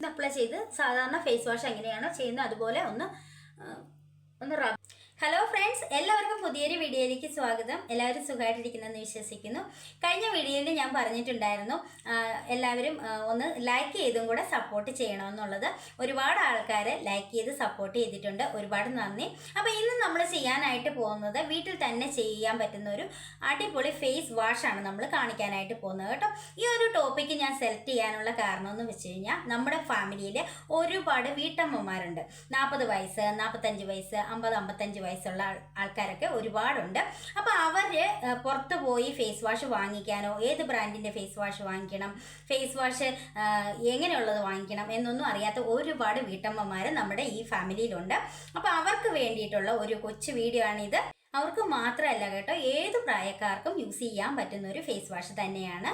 ഇത് അപ്ലൈ ചെയ്ത് സാധാരണ ഫേസ് വാഷ് എങ്ങനെയാണോ ചെയ്യുന്നത്. അതുപോലെ ഒന്ന് ഒന്ന് റബ് ഹലോ ഫ്രണ്ട്സ് എല്ലാവർക്കും പുതിയൊരു വീഡിയോയിലേക്ക് സ്വാഗതം. എല്ലാവരും സുഖമായിട്ടിരിക്കുന്നെന്ന് വിശ്വസിക്കുന്നു. കഴിഞ്ഞ വീഡിയോയിൽ ഞാൻ പറഞ്ഞിട്ടുണ്ടായിരുന്നു എല്ലാവരും ഒന്ന് ലൈക്ക് ചെയ്തും കൂടെ സപ്പോർട്ട് ചെയ്യണമെന്നുള്ളത്. ഒരുപാട് ആൾക്കാർ ലൈക്ക് ചെയ്ത് സപ്പോർട്ട് ചെയ്തിട്ടുണ്ട്. ഒരുപാട് നന്ദി. അപ്പോൾ ഇന്ന് നമ്മൾ ചെയ്യാനായിട്ട് പോകുന്നത് വീട്ടിൽ തന്നെ ചെയ്യാൻ പറ്റുന്ന ഒരു അടിപൊളി ഫേസ് വാഷാണ് നമ്മൾ കാണിക്കാനായിട്ട് പോകുന്നത് കേട്ടോ. ഈ ഒരു ടോപ്പിക്ക് ഞാൻ സെലക്ട് ചെയ്യാനുള്ള കാരണം എന്ന് വെച്ച് കഴിഞ്ഞാൽ നമ്മുടെ ഫാമിലിയിൽ ഒരുപാട് വീട്ടമ്മമാരുണ്ട്. നാൽപ്പത് വയസ്സ് നാൽപ്പത്തഞ്ച് വയസ്സ് അമ്പത് അമ്പത്തഞ്ച് വയസ്സുള്ള ആൾ- ആൾക്കാരൊക്കെ ഒരുപാടുണ്ട്. അപ്പോൾ അവർ പുറത്ത് പോയി ഫേസ് വാഷ് വാങ്ങിക്കാനോ ഏത് ബ്രാൻഡിന്റെ ഫേസ് വാഷ് വാങ്ങിക്കണം ഫേസ് വാഷ് എങ്ങനെയുള്ളത് വാങ്ങിക്കണം എന്നൊന്നും അറിയാത്ത ഒരുപാട് വീട്ടമ്മമാർ നമ്മുടെ ഈ ഫാമിലിയിലുണ്ട്. അപ്പോൾ അവർക്ക് വേണ്ടിയിട്ടുള്ള ഒരു കൊച്ചു വീഡിയോ ആണിത്. അവർക്ക് മാത്രമല്ല കേട്ടോ ഏത് പ്രായക്കാർക്കും യൂസ് ചെയ്യാൻ പറ്റുന്ന ഒരു ഫേസ് വാഷ് തന്നെയാണ്.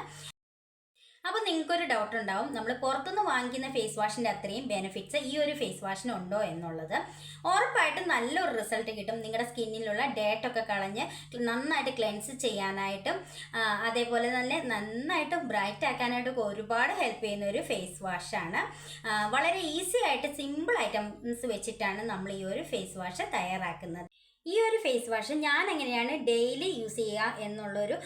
അപ്പോൾ നിങ്ങൾക്കൊരു ഡൗട്ട് ഉണ്ടാവും. നമ്മൾ പുറത്തുനിന്ന് വാങ്ങിക്കുന്ന ഫേസ് വാഷിന്റെ അത്രയും ബെനിഫിറ്റ്സ് ഈ ഒരു ഫേസ് വാഷിന് ഉണ്ടോ എന്നുള്ളത്. ഉറപ്പായിട്ടും നല്ലൊരു റിസൾട്ട് കിട്ടും. നിങ്ങളുടെ സ്കിന്നിലുള്ള ഡേറ്റ് ഒക്കെ കളഞ്ഞ് നന്നായിട്ട് ക്ലെൻസ് ചെയ്യാനായിട്ടും അതേപോലെ തന്നെ നന്നായിട്ട് ബ്രൈറ്റ് ആക്കാനായിട്ടൊക്കെ ഒരുപാട് ഹെൽപ്പ് ചെയ്യുന്ന ഒരു ഫേസ് വാഷാണ് വളരെ ഈസി ആയിട്ട് സിമ്പിൾ ഐറ്റംസ് വെച്ചിട്ടാണ് നമ്മൾ ഈ ഒരു ഫേസ് വാഷ് തയ്യാറാക്കുന്നത്. ഈ ഒരു ഫേസ് വാഷ് ഞാൻ എങ്ങനെയാണ് ഡെയിലി യൂസ് ചെയ്യുക എന്നുള്ളൊരു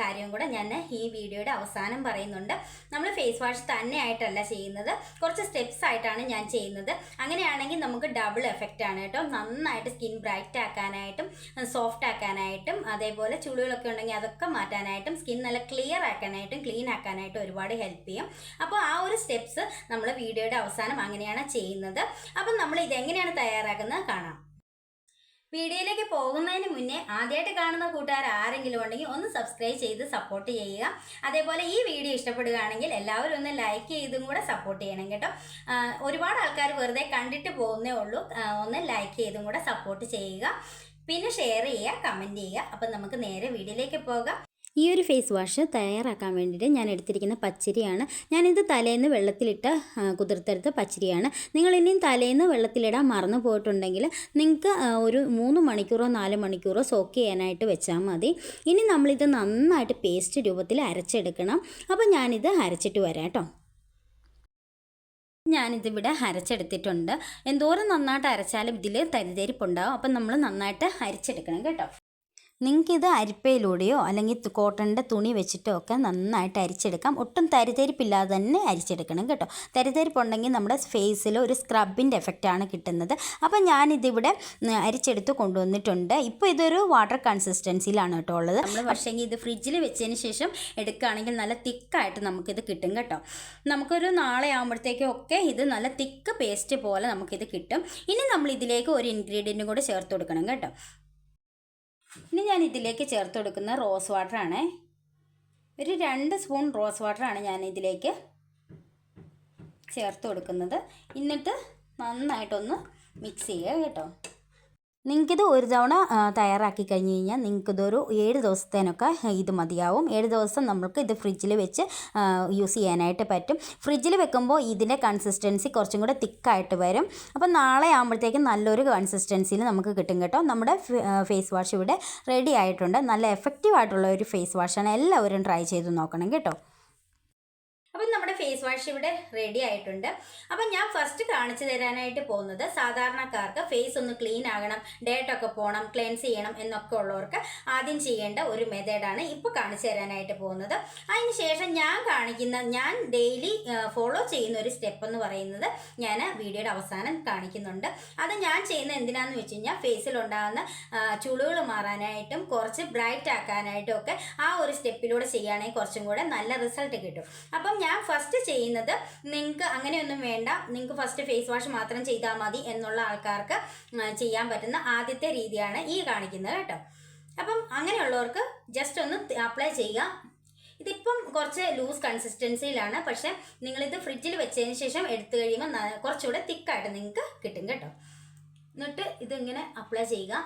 കാര്യം കൂടെ ഞാൻ ഈ വീഡിയോയുടെ അവസാനം പറയുന്നുണ്ട്. നമ്മൾ ഫേസ് വാഷ് തന്നെയായിട്ടല്ല ചെയ്യുന്നത്. കുറച്ച് സ്റ്റെപ്സ് ആയിട്ടാണ് ഞാൻ ചെയ്യുന്നത്. അങ്ങനെയാണെങ്കിൽ നമുക്ക് ഡബിൾ എഫക്റ്റ് ആണ് കേട്ടോ. നന്നായിട്ട് സ്കിൻ ബ്രൈറ്റ് ആക്കാനായിട്ടും സോഫ്റ്റ് ആക്കാനായിട്ടും അതേപോലെ ചുളികളൊക്കെ ഉണ്ടെങ്കിൽ അതൊക്കെ മാറ്റാനായിട്ടും സ്കിൻ നല്ല ക്ലിയർ ആക്കാനായിട്ടും ക്ലീൻ ആക്കാനായിട്ടും ഒരുപാട് ഹെൽപ്പ് ചെയ്യും. അപ്പോൾ ആ ഒരു സ്റ്റെപ്സ് നമ്മൾ വീഡിയോയുടെ അവസാനം അങ്ങനെയാണ് ചെയ്യുന്നത്. അപ്പം നമ്മൾ ഇതെങ്ങനെയാണ് തയ്യാറാക്കുന്നത്? കാണാം. വീഡിയോയിലേക്ക് പോകുന്നതിന് മുന്നേ ആദ്യമായിട്ട് കാണുന്ന കൂട്ടുകാർ ആരെങ്കിലും ഉണ്ടെങ്കിൽ ഒന്ന് സബ്സ്ക്രൈബ് ചെയ്ത് സപ്പോർട്ട് ചെയ്യുക. അതേപോലെ ഈ വീഡിയോ ഇഷ്ടപ്പെടുകയാണെങ്കിൽ എല്ലാവരും ഒന്ന് ലൈക്ക് ചെയ്തും കൂടെ സപ്പോർട്ട് ചെയ്യണം കേട്ടോ. ഒരുപാട് ആൾക്കാർ വെറുതെ കണ്ടിട്ട് പോകുന്നേ ഉള്ളൂ. ഒന്ന് ലൈക്ക് ചെയ്തും കൂടെ സപ്പോർട്ട് ചെയ്യുക. പിന്നെ ഷെയർ ചെയ്യുക കമന്റ് ചെയ്യുക. അപ്പം നമുക്ക് നേരെ വീഡിയോയിലേക്ക് പോകാം. ഈ ഒരു ഫേസ് വാഷ് തയ്യാറാക്കാൻ വേണ്ടിയിട്ട് ഞാൻ എടുത്തിരിക്കുന്ന പച്ചരിയാണ്. ഞാനിത് തലേന്ന് വെള്ളത്തിലിട്ട് കുതിർത്തെടുത്ത പച്ചരിയാണ്. നിങ്ങൾ ഇനിയും തലേന്ന് വെള്ളത്തിലിടാൻ മറന്നു പോയിട്ടുണ്ടെങ്കിൽ നിങ്ങൾക്ക് ഒരു മൂന്ന് മണിക്കൂറോ നാല് മണിക്കൂറോ സോക്ക് ചെയ്യാനായിട്ട് വെച്ചാൽ മതി. ഇനി നമ്മളിത് നന്നായിട്ട് പേസ്റ്റ് രൂപത്തിൽ അരച്ചെടുക്കണം. അപ്പോൾ ഞാനിത് അരച്ചിട്ട് വരാം കേട്ടോ. ഞാനിതിവിടെ അരച്ചെടുത്തിട്ടുണ്ട്. എന്തോരം നന്നായിട്ട് അരച്ചാലും ഇതിൽ തരിതരിപ്പുണ്ടാവും. അപ്പം നമ്മൾ നന്നായിട്ട് അരച്ചെടുക്കണം കേട്ടോ. നിങ്ങൾക്കിത് അരിപ്പയിലൂടെയോ അല്ലെങ്കിൽ കോട്ടണിന്റെ തുണി വെച്ചിട്ടോ ഒക്കെ നന്നായിട്ട് അരിച്ചെടുക്കാം. ഒട്ടും തരിതരിപ്പില്ലാതെ തന്നെ അരിച്ചെടുക്കണം കേട്ടോ. തരിതരിപ്പുണ്ടെങ്കിൽ നമ്മുടെ ഫേസിൽ ഒരു സ്ക്രബിന്റെ എഫക്റ്റാണ് കിട്ടുന്നത്. അപ്പം ഞാനിതിവിടെ അരിച്ചെടുത്ത് കൊണ്ടുവന്നിട്ടുണ്ട്. ഇപ്പോൾ ഇതൊരു വാട്ടർ കൺസിസ്റ്റൻസിയിലാണ് കേട്ടോ ഉള്ളത്. നമ്മൾ പക്ഷേങ്കിൽ ഇത് ഫ്രിഡ്ജിൽ വെച്ചതിന് ശേഷം എടുക്കുകയാണെങ്കിൽ നല്ല തിക്കായിട്ട് നമുക്കിത് കിട്ടും കേട്ടോ. നമുക്കൊരു നാളെ ആകുമ്പോഴത്തേക്കും ഒക്കെ ഇത് നല്ല തിക്ക് പേസ്റ്റ് പോലെ നമുക്കിത് കിട്ടും. ഇനി നമ്മൾ ഇതിലേക്ക് ഒരു ഇൻഗ്രീഡിയന്റും കൂടെ ചേർത്ത് കൊടുക്കണം കേട്ടോ. ഇനി ഞാൻ ഇതിലേക്ക് ചേർത്ത് കൊടുക്കുന്ന റോസ് വാട്ടറാണ് ഒരു രണ്ട് സ്പൂൺ റോസ് വാട്ടറാണ് ഞാൻ ഇതിലേക്ക് ചേർത്ത് കൊടുക്കുന്നത്. എന്നിട്ട് നന്നായിട്ടൊന്ന് മിക്സ് ചെയ്യുക കേട്ടോ. നിങ്ങൾക്കിത് ഒരു തവണ തയ്യാറാക്കി കഴിഞ്ഞ് കഴിഞ്ഞാൽ നിങ്ങൾക്കിതൊരു ഏഴ് ദിവസത്തേനൊക്കെ ഇത് മതിയാവും. ഏഴ് ദിവസം നമ്മൾക്ക് ഇത് ഫ്രിഡ്ജിൽ വെച്ച് യൂസ് ചെയ്യാനായിട്ട് പറ്റും. ഫ്രിഡ്ജിൽ വെക്കുമ്പോൾ ഇതിന്റെ കൺസിസ്റ്റൻസി കുറച്ചും കൂടെ തിക്കായിട്ട് വരും. അപ്പോൾ നാളെ ആകുമ്പോഴത്തേക്കും നല്ലൊരു കൺസിസ്റ്റൻസിയിൽ നമുക്ക് കിട്ടും കേട്ടോ. നമ്മുടെ ഫേസ് വാഷ് ഇവിടെ റെഡി ആയിട്ടുണ്ട്. നല്ല എഫക്റ്റീവ് ആയിട്ടുള്ള ഒരു ഫേസ് വാഷാണ്. എല്ലാവരും ട്രൈ ചെയ്ത് നോക്കണം കേട്ടോ. അപ്പം നമ്മുടെ ഫേസ് വാഷ് ഇവിടെ റെഡി ആയിട്ടുണ്ട്. അപ്പം ഞാൻ ഫസ്റ്റ് കാണിച്ചു തരാനായിട്ട് പോകുന്നത് സാധാരണക്കാർക്ക് ഫേസ് ഒന്ന് ക്ലീൻ ആകണം ഡേറ്റ് ഒക്കെ പോകണം ക്ലെൻസ് ചെയ്യണം എന്നൊക്കെ ഉള്ളവർക്ക് ആദ്യം ചെയ്യേണ്ട ഒരു മെത്തേഡാണ് ഇപ്പോൾ കാണിച്ചു തരാനായിട്ട് പോകുന്നത്. അതിന് ശേഷം ഞാൻ കാണിക്കുന്ന ഞാൻ ഡെയിലി ഫോളോ ചെയ്യുന്ന ഒരു സ്റ്റെപ്പ് എന്ന് പറയുന്നത് ഞാൻ വീഡിയോയുടെ അവസാനം കാണിക്കുന്നുണ്ട്. അത് ഞാൻ ചെയ്യുന്ന എന്തിനാന്ന് വെച്ച് കഴിഞ്ഞാൽ ഫേസിലുണ്ടാകുന്ന ചുളുകൾ മാറാനായിട്ടും കുറച്ച് ബ്രൈറ്റ് ആക്കാനായിട്ടും ഒക്കെ ആ ഒരു സ്റ്റെപ്പിലൂടെ ചെയ്യുകയാണെങ്കിൽ കുറച്ചും കൂടെ നല്ല റിസൾട്ട് കിട്ടും. അപ്പം ഞാൻ ഫസ്റ്റ് ചെയ്യുന്നത് നിങ്ങൾക്ക് അങ്ങനെയൊന്നും വേണ്ട. നിങ്ങൾക്ക് ഫസ്റ്റ് ഫേസ് വാഷ് മാത്രം ചെയ്താൽ മതി എന്നുള്ള ആൾക്കാർക്ക് ചെയ്യാൻ പറ്റുന്ന ആദ്യത്തെ രീതിയാണ് ഈ കാണിക്കുന്നത് കേട്ടോ. അപ്പം അങ്ങനെയുള്ളവർക്ക് ജസ്റ്റ് ഒന്ന് അപ്ലൈ ചെയ്യുക. ഇതിപ്പം കുറച്ച് ലൂസ് കൺസിസ്റ്റൻസിയിലാണ് പക്ഷെ നിങ്ങളിത് ഫ്രിഡ്ജിൽ വെച്ചതിന് ശേഷം എടുത്തു കഴിയുമ്പോൾ കുറച്ചുകൂടെ തിക്കായിട്ട് നിങ്ങൾക്ക് കിട്ടും കേട്ടോ. എന്നിട്ട് ഇതിങ്ങനെ അപ്ലൈ ചെയ്യുക.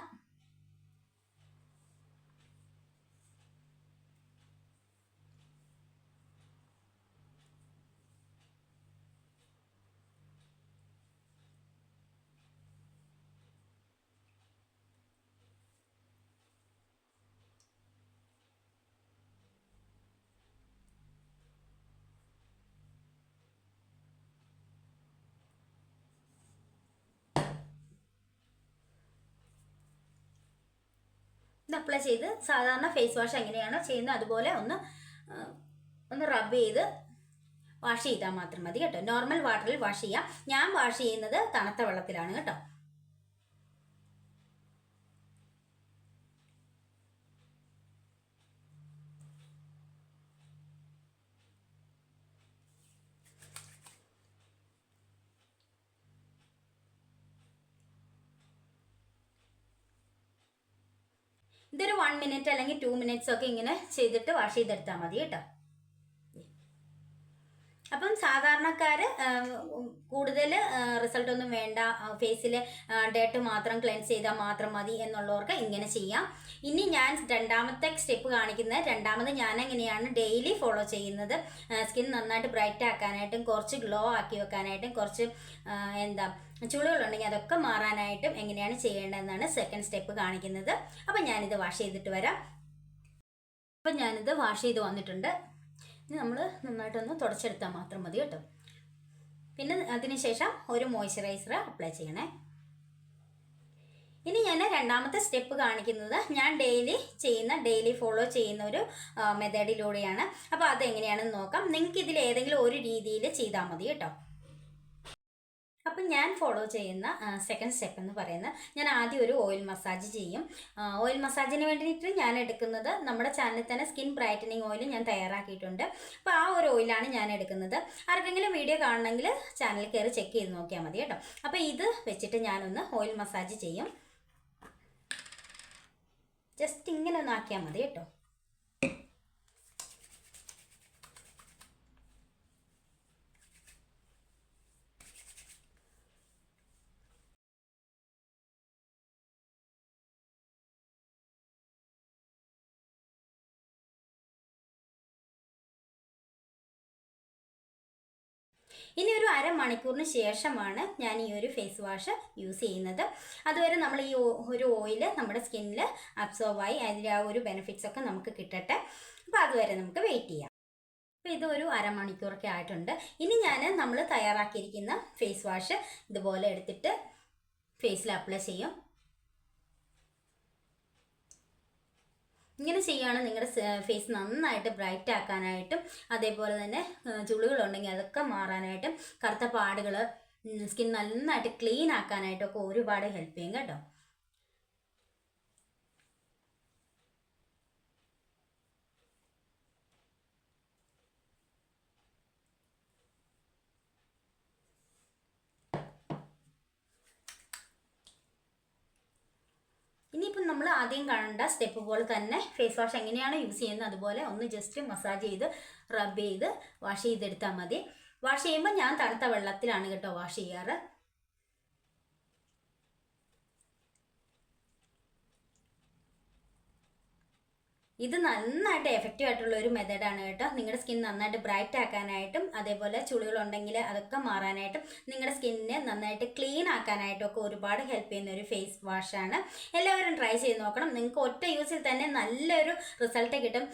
ഇത് അപ്ലൈ ചെയ്ത് സാധാരണ ഫേസ് വാഷ് എങ്ങനെയാണോ ചെയ്യുന്നത് അതുപോലെ ഒന്ന് ഒന്ന് റബ്ബ് ചെയ്ത് വാഷ് ചെയ്താൽ മാത്രം മതി കേട്ടോ. നോർമൽ വാട്ടറിൽ വാഷ് ചെയ്യാം. ഞാൻ വാഷ് ചെയ്യുന്നത് തണുത്ത വെള്ളത്തിലാണ് കേട്ടോ. ഇതൊരു വൺ മിനിറ്റ് അല്ലെങ്കിൽ ടു മിനിറ്റ്സ് ഒക്കെ ഇങ്ങനെ ചെയ്തിട്ട് വാഷ് ചെയ്തെടുത്താൽ മതി കേട്ടോ. അപ്പം സാധാരണക്കാർ കൂടുതൽ റിസൾട്ട് ഒന്നും വേണ്ട ഫേസിൽ ഡേട്ട് മാത്രം ക്ലെൻസ് ചെയ്താൽ മാത്രം മതി എന്നുള്ളവർക്ക് ഇങ്ങനെ ചെയ്യാം. ഇനി ഞാൻ രണ്ടാമത്തെ സ്റ്റെപ്പ് കാണിക്കുന്നത് രണ്ടാമത് ഞാൻ എങ്ങനെയാണ് ഡെയിലി ഫോളോ ചെയ്യുന്നത് സ്കിൻ നന്നായിട്ട് ബ്രൈറ്റ് ആക്കാനായിട്ടും കുറച്ച് ഗ്ലോ ആക്കി വെക്കാനായിട്ടും കുറച്ച് എന്താ ചുളികളുണ്ടെങ്കിൽ അതൊക്കെ മാറാനായിട്ടും എങ്ങനെയാണ് ചെയ്യേണ്ടതെന്നാണ് സെക്കൻഡ് സ്റ്റെപ്പ് കാണിക്കുന്നത്. അപ്പം ഞാനിത് വാഷ് ചെയ്തിട്ട് വരാം. അപ്പം ഞാനിത് വാഷ് ചെയ്ത് വന്നിട്ടുണ്ട്. ഇനി നമ്മൾ നന്നായിട്ടൊന്ന് തുടച്ചെടുത്താൽ മാത്രം മതി കേട്ടോ. പിന്നെ അതിനുശേഷം ഒരു മോയ്സ്ചറൈസർ അപ്ലൈ ചെയ്യണേ. ഇനി ഞാൻ രണ്ടാമത്തെ സ്റ്റെപ്പ് കാണിക്കുന്നത് ഞാൻ ഡെയിലി ചെയ്യുന്ന ഡെയിലി ഫോളോ ചെയ്യുന്ന ഒരു മെത്തേഡിലൂടെയാണ് അപ്പോൾ അതെങ്ങനെയാണെന്ന് നോക്കാം. നിങ്ങൾക്ക് ഇതിൽ ഏതെങ്കിലും ഒരു രീതിയിൽ ചെയ്താൽ മതി കേട്ടോ. അപ്പം ഞാൻ ഫോളോ ചെയ്യുന്ന സെക്കൻഡ് സ്റ്റെപ്പ് എന്ന് പറയുന്നത് ഞാൻ ആദ്യം ഒരു ഓയിൽ മസാജ് ചെയ്യും. ഓയിൽ മസാജിന് വേണ്ടിയിട്ട് ഞാൻ എടുക്കുന്നത് നമ്മുടെ ചാനലിൽ തന്നെ സ്കിൻ ബ്രൈറ്റനിങ് ഓയിൽ ഞാൻ തയ്യാറാക്കിയിട്ടുണ്ട്. അപ്പോൾ ആ ഒരു ഓയിലാണ് ഞാൻ എടുക്കുന്നത്. ആർക്കെങ്കിലും വീഡിയോ കാണണമെങ്കിൽ ചാനൽ കയറി ചെക്ക് ചെയ്ത് നോക്കിയാൽ മതി കേട്ടോ. അപ്പോൾ ഇത് വെച്ചിട്ട് ഞാനൊന്ന് ഓയിൽ മസാജ് ചെയ്യും. ജസ്റ്റ് ഇങ്ങനെ ഒന്ന് ആക്കിയാൽ മതി കേട്ടോ. ഇനി ഒരു അരമണിക്കൂറിന് ശേഷമാണ് ഞാൻ ഈ ഒരു ഫേസ് വാഷ് യൂസ് ചെയ്യുന്നത്. അതുവരെ നമ്മൾ ഈ ഒരു ഓയിൽ നമ്മുടെ സ്കിന്നിൽ അബ്സോർവ് ആയി അതിന്റെ ആ ഒരു ബെനിഫിറ്റ്സ് ഒക്കെ നമുക്ക് കിട്ടട്ടെ. അപ്പോൾ അതുവരെ നമുക്ക് വെയിറ്റ് ചെയ്യാം. അപ്പോൾ ഇതൊരു അരമണിക്കൂറൊക്കെ ആയിട്ടുണ്ട്. ഇനി ഞാൻ നമ്മൾ തയ്യാറാക്കിയിരിക്കുന്ന ഫേസ് വാഷ് ഇതുപോലെ എടുത്തിട്ട് ഫേസിൽ അപ്ലൈ ചെയ്യും. ഇങ്ങനെ ചെയ്യുകയാണ് നിങ്ങളുടെ ഫേസ് നന്നായിട്ട് ബ്രൈറ്റ് ആക്കാനായിട്ടും അതേപോലെ തന്നെ ചുളികളുണ്ടെങ്കിൽ അതൊക്കെ മാറാനായിട്ടും കറുത്ത പാടുകൾ സ്കിൻ നന്നായിട്ട് ക്ലീൻ ആക്കാനായിട്ടും ഒക്കെ ഒരുപാട് ഹെൽപ്പ് ചെയ്യും കേട്ടോ. ഇനിയിപ്പം നമ്മൾ ആദ്യം കണ്ട സ്റ്റെപ്പ് പോലെ തന്നെ ഫേസ് വാഷ് എങ്ങനെയാണ് യൂസ് ചെയ്യുന്നത് അതുപോലെ ഒന്ന് ജസ്റ്റ് മസാജ് ചെയ്ത് റബ്ബ് ചെയ്ത് വാഷ് ചെയ്തെടുത്താൽ മതി. വാഷ് ചെയ്യുമ്പോൾ ഞാൻ തണുത്ത വെള്ളത്തിലാണ് കേട്ടോ വാഷ് ചെയ്യാറ്. ഇത് നന്നായിട്ട് എഫക്റ്റീവ് ആയിട്ടുള്ള ഒരു മെത്തേഡാണ് കേട്ടോ. നിങ്ങളുടെ സ്കിൻ നന്നായിട്ട് ബ്രൈറ്റ് ആക്കാനായിട്ടും അതേപോലെ ചുളികളുണ്ടെങ്കിൽ അതൊക്കെ മാറാനായിട്ടും നിങ്ങളുടെ സ്കിന്നിനെ നന്നായിട്ട് ക്ലീൻ ആക്കാനായിട്ടും ഒക്കെ ഒരുപാട് ഹെൽപ്പ് ചെയ്യുന്ന ഒരു ഫേസ് വാഷാണ് എല്ലാവരും ട്രൈ ചെയ്ത് നോക്കണം. നിങ്ങൾക്ക് ഒറ്റ യൂസിൽ തന്നെ നല്ലൊരു റിസൾട്ട് കിട്ടും.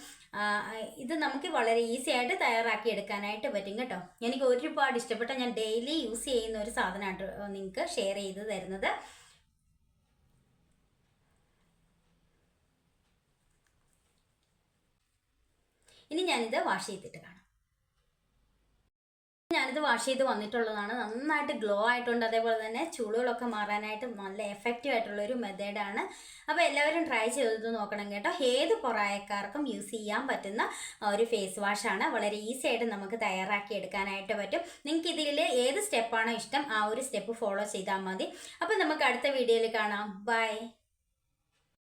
ഇത് നമുക്ക് വളരെ ഈസി ആയിട്ട് തയ്യാറാക്കി എടുക്കാനായിട്ട് പറ്റും കേട്ടോ. എനിക്ക് ഒരുപാട് ഇഷ്ടപ്പെട്ട ഞാൻ ഡെയിലി യൂസ് ചെയ്യുന്ന ഒരു സാധനമാണ് നിങ്ങൾക്ക് ഷെയർ ചെയ്ത് തരുന്നത്. ഇനി ഞാനിത് വാഷ് ചെയ്തിട്ട് കാണാം. ഞാനിത് വാഷ് ചെയ്ത് വന്നിട്ടുള്ളതാണ്. നന്നായിട്ട് ഗ്ലോ ആയിട്ടുണ്ട്. അതേപോലെ തന്നെ ചുളുകളൊക്കെ മാറാനായിട്ട് നല്ല എഫക്റ്റീവ് ആയിട്ടുള്ള ഒരു മെത്തേഡാണ് അപ്പോൾ എല്ലാവരും ട്രൈ ചെയ്ത് നോക്കണം കേട്ടോ. ഏത് പ്രായക്കാർക്കും യൂസ് ചെയ്യാൻ പറ്റുന്ന ഒരു ഫേസ് വാഷാണ് വളരെ ഈസി ആയിട്ട് നമുക്ക് തയ്യാറാക്കി എടുക്കാനായിട്ട് പറ്റും. നിങ്ങൾക്ക് ഇതിൽ ഏത് സ്റ്റെപ്പാണോ ഇഷ്ടം ആ ഒരു സ്റ്റെപ്പ് ഫോളോ ചെയ്താൽ മതി. അപ്പോൾ നമുക്ക് അടുത്ത വീഡിയോയിൽ കാണാം. ബൈ